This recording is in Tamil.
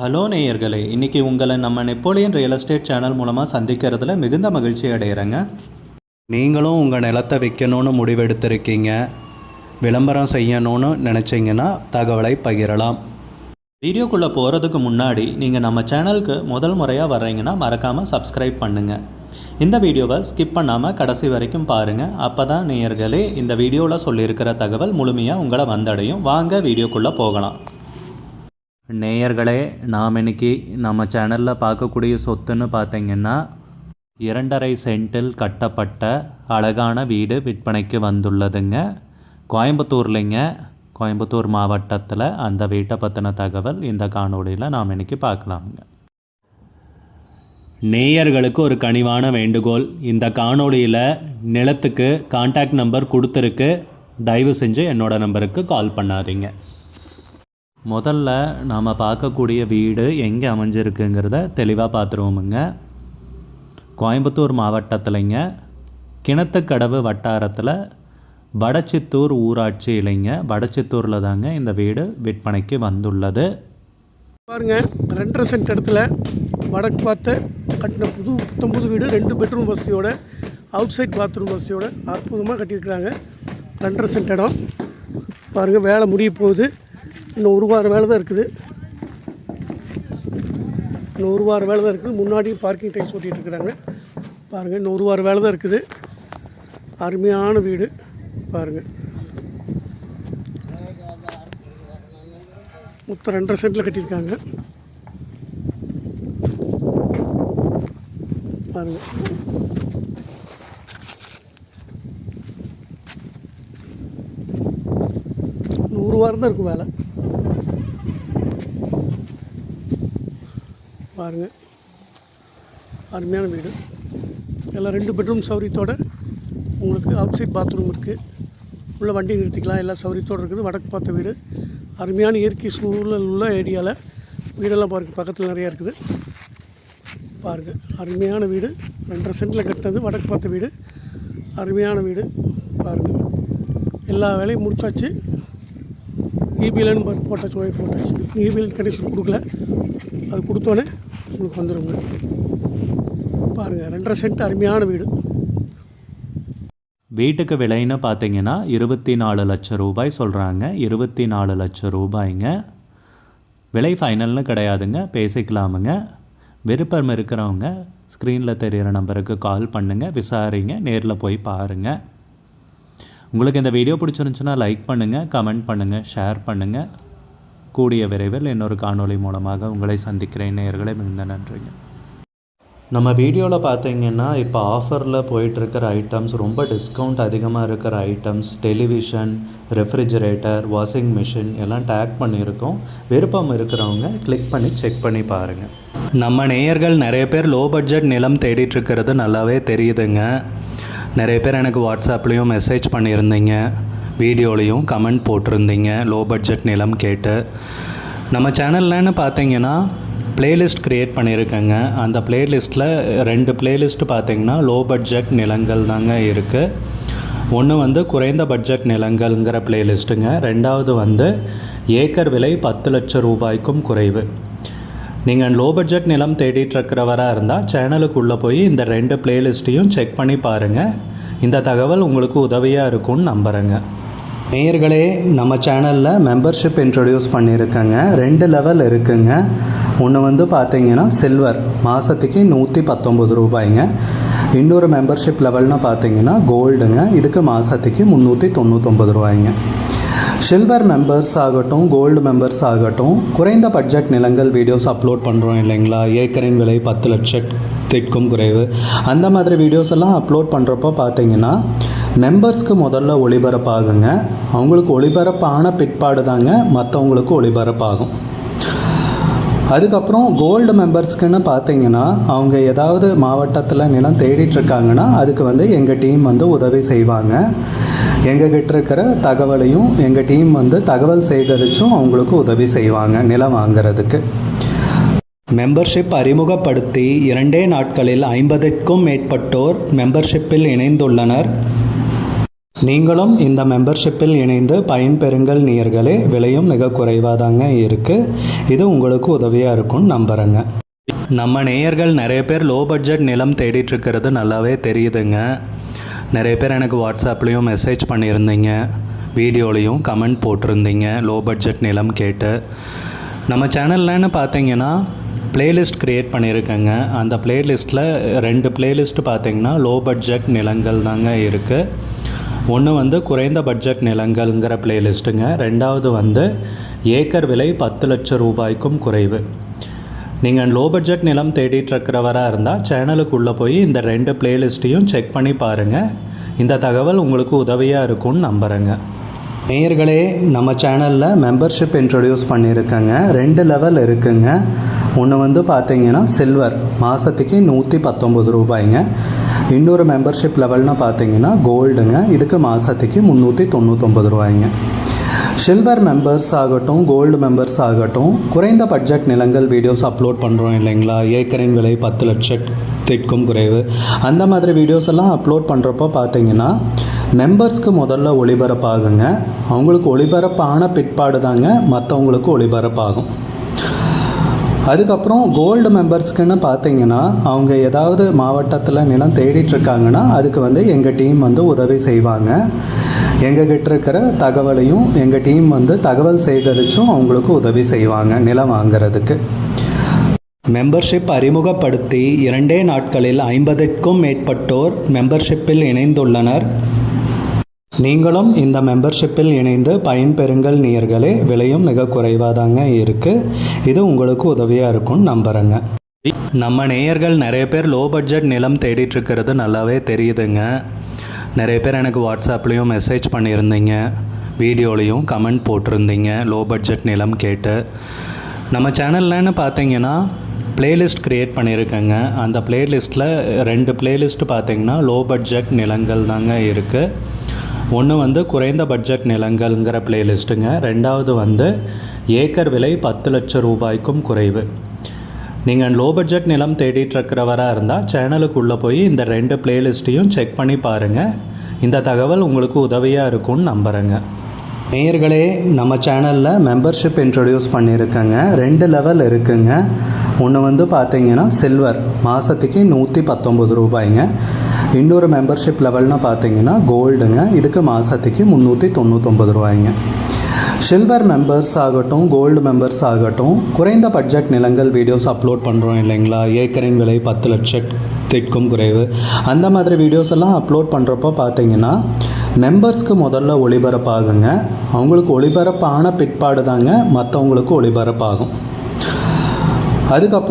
ஹலோ நேயர்களே இன்றைக்கி உங்களை நம்ம நெப்போலியன் ரியல் எஸ்டேட் சேனல் மூலமாக சந்திக்கிறதுல மிகுந்த மகிழ்ச்சி அடைகிறேங்க நீங்களும் உங்கள் நிலத்தை விற்கணும்னு முடிவெடுத்திருக்கீங்க விளம்பரம் செய்யணும்னு நினச்சிங்கன்னா தகவலை பகிரலாம். வீடியோக்குள்ளே போகிறதுக்கு முன்னாடி நீங்கள் நம்ம சேனலுக்கு முதல் முறையாக வர்றீங்கன்னா மறக்காமல் சப்ஸ்கிரைப் பண்ணுங்கள் இந்த வீடியோவை ஸ்கிப் பண்ணாமல் கடைசி வரைக்கும் பாருங்கள் அப்போ தான் நேயர்களே இந்த வீடியோவில் சொல்லியிருக்கிற தகவல் முழுமையாக உங்களை வந்தடையும். வாங்க வீடியோக்குள்ளே போகலாம். நேயர்களே நாம் இன்னைக்கு நம்ம சேனலில் பார்க்கக்கூடிய சொத்துன்னு பார்த்தீங்கன்னா இரண்டரை சென்ட்டில் கட்டப்பட்ட அழகான வீடு விற்பனைக்கு வந்துள்ளதுங்க. கோயம்புத்தூர்லைங்க கோயம்புத்தூர் மாவட்டத்தில் அந்த வீட்டை பற்றின தகவல் இந்த காணொளியில் நாம் இன்னைக்கு பார்க்கலாமுங்க. நேயர்களுக்கு ஒரு கனிவான வேண்டுகோள். இந்த காணொளியில் நிலத்துக்கு காண்டாக்ட் நம்பர் கொடுத்துருக்கு. தயவு செஞ்சு என்னோடய நம்பருக்கு கால் பண்ணாதீங்க. முதல்ல நாம் பார்க்கக்கூடிய வீடு எங்கே அமைஞ்சிருக்குங்கிறத தெளிவாக பார்த்துருவோமுங்க. கோயம்புத்தூர் மாவட்டத்திலைங்க. கிணத்துக்கடவு வட்டாரத்தில் வடச்சித்தூர் ஊராட்சி இல்லைங்க வடச்சித்தூரில் தாங்க இந்த வீடு விற்பனைக்கு வந்துள்ளது. பாருங்க ரெண்டரை சென்ட் இடத்துல வடக்கு பார்த்து கட்டின புது புத்தம் புது வீடு ரெண்டு பெட்ரூம் வசதியோட அவுட் சைட் பாத்ரூம் வசதியோட அற்புதமாக கட்டியிருக்கிறாங்க. ரெண்டரை சென்ட் இடம். பாருங்கள் வேலை முடிய போகுது. இன்னும் ஒரு வாரம் வேலை தான் இருக்குது. இன்னும் ஒரு வாரம் வேலை தான் இருக்குது. முன்னாடி பார்க்கிங் டைம் சொல்லிகிட்டு இருக்கிறாங்க. பாருங்கள் இன்னும் ஒரு வாரம் வேலை தான் இருக்குது. அருமையான வீடு. பாருங்கள் மொத்தம் ரெண்டரை சென்ட்டில் கட்டியிருக்காங்க. பாருங்கள் நூறு வாரம் தான் இருக்கும் வேலை. பாருங்கள் அருமையான வீடு. எல்லாம் ரெண்டு பெட்ரூம் சௌரியத்தோடு. உங்களுக்கு அவுட் சைட் பாத்ரூம் இருக்குது உள்ள வண்டி நிறுத்திக்கலாம். எல்லா சௌரியத்தோடு இருக்குது. வடக்கு பார்த்த வீடு. அருமையான இயற்கை சூழல் உள்ள ஏரியாவில் வீடெல்லாம் பாருங்கள் பக்கத்தில் நிறையா இருக்குது. பாருங்கள் அருமையான வீடு. ரெண்டரை சென்ட்டில் கட்டினது. வடக்கு பார்த்த வீடு. அருமையான வீடு. பாருங்கள் எல்லா வேலையும் முடித்தாச்சு இபிஎல்னு போட்டாச்சு. ஒய் போட்டாச்சு. இபிஎல் கண்டிஷன் கொடுக்கல. அது கொடுத்தோன்னே உங்களுக்கு வந்துடுங்க பாருங்கள் ரெண்டரை சென்ட் அருமையான வீடு. வீட்டுக்கு விலைன்னு பார்த்தீங்கன்னா இருபத்தி நாலு லட்சம் ரூபாய் சொல்கிறாங்க இருபத்தி நாலு லட்சம் ரூபாய்ங்க. விலை ஃபைனல்னு கிடையாதுங்க. பேசிக்கலாமுங்க. விருப்பம் இருக்கிறவங்க ஸ்க்ரீனில் தெரிகிற நம்பருக்கு கால் பண்ணுங்கள் விசாரிங்க. நேரில் போய் பாருங்கள் உங்களுக்கு இந்த வீடியோ பிடிச்சிருந்துச்சுன்னா லைக் பண்ணுங்கள் கமெண்ட் பண்ணுங்கள் ஷேர் பண்ணுங்கள் கூடிய விரைவில் இன்னொரு காணொளி மூலமாக உங்களை சந்திக்கிறேன். நேர்களை மிகுந்த நன்றிங்க. நம்ம வீடியோவில் பார்த்தீங்கன்னா இப்போ ஆஃபரில் போயிட்டுருக்கிற ஐட்டம்ஸ் ரொம்ப டிஸ்கவுண்ட் அதிகமாக இருக்கிற items television refrigerator washing machine எல்லாம் டேக் பண்ணியிருக்கோம். விருப்பம் இருக்கிறவங்க கிளிக் பண்ணி செக் பண்ணி பாருங்கள் நம்ம நேயர்கள் நிறைய பேர் லோ பட்ஜெட் நிலம் தேடிட்டுருக்கிறது நல்லாவே தெரியுதுங்க. நிறைய பேர் எனக்கு வாட்ஸ்அப்லேயும் மெசேஜ் பண்ணியிருந்தீங்க. வீடியோலையும் கமெண்ட் போட்டிருந்தீங்க லோ பட்ஜெட் நிலம் கேட்டு. நம்ம சேனல்லன்னு பார்த்தீங்கன்னா பிளேலிஸ்ட் க்ரியேட் பண்ணியிருக்கேங்க. அந்த பிளேலிஸ்ட்டில் ரெண்டு பிளேலிஸ்ட் பார்த்தீங்கன்னா லோ பட்ஜெட் நிலங்கள் தாங்க இருக்குது ஒன்று வந்து குறைந்த பட்ஜெட் நிலங்கள்ங்கிற பிளேலிஸ்ட்டுங்க ரெண்டாவது வந்து ஏக்கர் விலை பத்து லட்சம் ரூபாய்க்கும் குறைவு. நீங்கள் லோ பட்ஜெட் நிலம் தேடிட்டுருக்கிறவராக இருந்தால் சேனலுக்குள்ளே போய் இந்த ரெண்டு பிளேலிஸ்ட்டையும் செக் பண்ணி பாருங்கள் இந்த தகவல் உங்களுக்கு உதவியாக இருக்கும்னு நம்புகிறேங்க நேயர்களே நம்ம சேனலில் மெம்பர்ஷிப் இன்ட்ரடியூஸ் பண்ணியிருக்கேங்க. ரெண்டு லெவல் இருக்குங்க. ஒன்று வந்து பார்த்தீங்கன்னா சில்வர் மாதத்துக்கு நூற்றி பத்தொம்பது ரூபாய்ங்க. இன்னொரு மெம்பர்ஷிப் லெவல்னு பார்த்தீங்கன்னா கோல்டுங்க இதுக்கு மாதத்துக்கு முந்நூற்றி தொண்ணூற்றொம்பது ரூபாய்ங்க. சில்வர் மெம்பர்ஸ் ஆகட்டும் கோல்டு மெம்பர்ஸ் ஆகட்டும் குறைந்த பட்ஜெட் நிலங்கள் வீடியோஸ் அப்லோட் பண்ணுறோம் இல்லைங்களா? ஏக்கரின் விலை பத்து லட்சத்திற்கும் குறைவு. அந்த மாதிரி வீடியோஸ் எல்லாம் அப்லோட் பண்ணுறப்போ பார்த்தீங்கன்னா மெம்பர்ஸ்க்கு முதல்ல ஒளிபரப்பாகுங்க. அவங்களுக்கு ஒளிபரப்பான பிற்பாடு தாங்க மற்றவங்களுக்கு ஒளிபரப்பாகும். அதுக்கப்புறம் கோல்டு மெம்பர்ஸ்க்குன்னு பார்த்தீங்கன்னா அவங்க ஏதாவது மாவட்டத்தில் நிலம் தேடிட்டுருக்காங்கன்னா அதுக்கு வந்து எங்கள் டீம் வந்து உதவி செய்வாங்க. எங்ககிட்ட இருக்கிற தகவலையும் எங்கள் டீம் வந்து தகவல் சேகரித்தும் அவங்களுக்கு உதவி செய்வாங்க நிலம் வாங்குறதுக்கு. மெம்பர்ஷிப் அறிமுகப்படுத்தி இரண்டே நாட்களில் ஐம்பதுக்கும் மேற்பட்டோர் மெம்பர்ஷிப்பில் இணைந்துள்ளனர். நீங்களும் இந்த மெம்பர்ஷிப்பில் இணைந்து பயன்பெறுங்கள் நேயர்களே. விலையும் மிக குறைவாக தாங்க இருக்குது இது உங்களுக்கு உதவியாக இருக்கும்னு நம்புகிறேங்க நம்ம நேயர்கள் நிறைய பேர் லோ பட்ஜெட் நிலம் தேடிட்டுருக்கிறது நல்லாவே தெரியுதுங்க. நிறைய பேர் எனக்கு வாட்ஸ்அப்லேயும் மெசேஜ் பண்ணியிருந்தீங்க. வீடியோலையும் கமெண்ட் போட்டிருந்தீங்க லோ பட்ஜெட் நிலம் கேட்டு. நம்ம சேனல்லன்னு பார்த்தீங்கன்னா பிளேலிஸ்ட் க்ரியேட் பண்ணியிருக்கேங்க. அந்த பிளேலிஸ்ட்டில் ரெண்டு பிளேலிஸ்ட் பார்த்தீங்கன்னா லோ பட்ஜெட் நிலங்கள் தாங்க இருக்குது ஒன்று வந்து குறைந்த பட்ஜெட் நிலங்கள்ங்கிற பிளேலிஸ்ட்டுங்க ரெண்டாவது வந்து ஏக்கர் விலை பத்து லட்சம் ரூபாய்க்கும் குறைவு. நீங்கள் லோ பட்ஜெட் நிலம் தேடிட்டுருக்கிறவராக இருந்தால் சேனலுக்குள்ளே போய் இந்த ரெண்டு பிளேலிஸ்ட்டையும் செக் பண்ணி பாருங்கள் இந்த தகவல் உங்களுக்கு உதவியாக இருக்கும்னு நம்புகிறேங்க நேயர்களே நம்ம சேனலில் மெம்பர்ஷிப் இன்ட்ரடியூஸ் பண்ணியிருக்கேங்க. ரெண்டு லெவல் இருக்குங்க. ஒன்று வந்து பார்த்தீங்கன்னா சில்வர் மாதத்துக்கு நூற்றி பத்தொம்பது ரூபாய்ங்க. இன்னொரு மெம்பர்ஷிப் லெவல்னு பார்த்தீங்கன்னா கோல்டுங்க இதுக்கு மாதத்துக்கு முந்நூற்றி தொண்ணூத்தொம்பது ரூபாய்ங்க. சில்வர் மெம்பர்ஸ் ஆகட்டும் கோல்டு மெம்பர்ஸ் ஆகட்டும் குறைந்த பட்ஜெட் நிலங்கள் வீடியோஸ் அப்லோட் பண்ணுறோம் இல்லைங்களா? ஏக்கரின் விலை பத்து லட்சத்திற்கும் குறைவு. அந்த மாதிரி வீடியோஸ் எல்லாம் அப்லோட் பண்ணுறப்போ பார்த்தீங்கன்னா மெம்பர்ஸ்க்கு முதல்ல ஒளிபரப்பாகுங்க. அவங்களுக்கு ஒளிபரப்பான பிற்பாடு தாங்க மற்றவங்களுக்கு ஒளிபரப்பாகும். அதுக்கப்புறம் கோல்டு மெம்பர்ஸ்க்குன்னு பார்த்தீங்கன்னா அவங்க ஏதாவது மாவட்டத்தில் நிலம் தேடிட்டு இருக்காங்கன்னா அதுக்கு வந்து எங்கள் டீம் வந்து உதவி செய்வாங்க. எங்ககிட்ட இருக்கிற தகவலையும் எங்கள் டீம் வந்து தகவல் சேகரித்தும் அவங்களுக்கு உதவி செய்வாங்க நிலம் வாங்குறதுக்கு. மெம்பர்ஷிப் அறிமுகப்படுத்தி இரண்டே நாட்களில் ஐம்பதுக்கும் மேற்பட்டோர் மெம்பர்ஷிப்பில் இணைந்துள்ளனர். நீங்களும் இந்த மெம்பர்ஷிப்பில் இணைந்து பயன்பெறுங்கள் நேயர்களே. விலையும் மிக குறைவாக தாங்க இருக்குது இது உங்களுக்கு உதவியாக இருக்கும்னு நம்புகிறேங்க நம்ம நேயர்கள் நிறைய பேர் லோ பட்ஜெட் நிலம் தேடிட்டுருக்கிறது நல்லாவே தெரியுதுங்க. நிறைய பேர் எனக்கு வாட்ஸ்அப்லேயும் மெசேஜ் பண்ணியிருந்தீங்க. வீடியோலையும் கமெண்ட் போட்டிருந்தீங்க லோ பட்ஜெட் நிலம் கேட்டு. நம்ம சேனல்லன்னு பார்த்தீங்கன்னா பிளேலிஸ்ட் க்ரியேட் பண்ணியிருக்கேங்க. அந்த பிளேலிஸ்ட்டில் ரெண்டு பிளேலிஸ்ட் பார்த்தீங்கன்னா லோ பட்ஜெட் நிலங்கள் தாங்க இருக்குது ஒன்று வந்து குறைந்த பட்ஜெட் நிலங்கள்ங்கிற பிளேலிஸ்ட்டுங்க ரெண்டாவது வந்து ஏக்கர் விலை பத்து லட்சம் ரூபாய்க்கும் குறைவு. நீங்கள் லோ பட்ஜெட் நிலம் தேடிட்டுருக்கிறவராக இருந்தால் சேனலுக்குள்ளே போய் இந்த ரெண்டு பிளேலிஸ்ட்டையும் செக் பண்ணி பாருங்கள் இந்த தகவல் உங்களுக்கு உதவியாக இருக்கும்னு நம்புகிறேங்க நேயர்களே நம்ம சேனலில் மெம்பர்ஷிப் இன்ட்ரடியூஸ் பண்ணியிருக்கேங்க. ரெண்டு லெவல் இருக்குங்க. ஒன்று வந்து பார்த்தீங்கன்னா சில்வர் மாதத்துக்கு நூற்றி பத்தொம்பது ரூபாய்ங்க. இன்னொரு மெம்பர்ஷிப் லெவல்னு பார்த்தீங்கன்னா கோல்டுங்க இதுக்கு மாதத்துக்கு முந்நூற்றி தொண்ணூத்தொம்பது ரூபாய்ங்க. சில்வர் மெம்பர்ஸ் ஆகட்டும் கோல்டு மெம்பர்ஸ் ஆகட்டும் குறைந்த பட்ஜெட் நிலங்கள் வீடியோஸ் அப்லோட் பண்ணுறோம் இல்லைங்களா? ஏக்கரின் விலை பத்து லட்சத்திற்கும் குறைவு. அந்த மாதிரி வீடியோஸ் எல்லாம் அப்லோட் பண்ணுறப்போ பார்த்தீங்கன்னா மெம்பர்ஸ்க்கு முதல்ல ஒளிபரப்பாகுங்க. அவங்களுக்கு ஒளிபரப்பான பிற்பாடு தாங்க மற்றவங்களுக்கு ஒளிபரப்பாகும். அதுக்கப்புறம்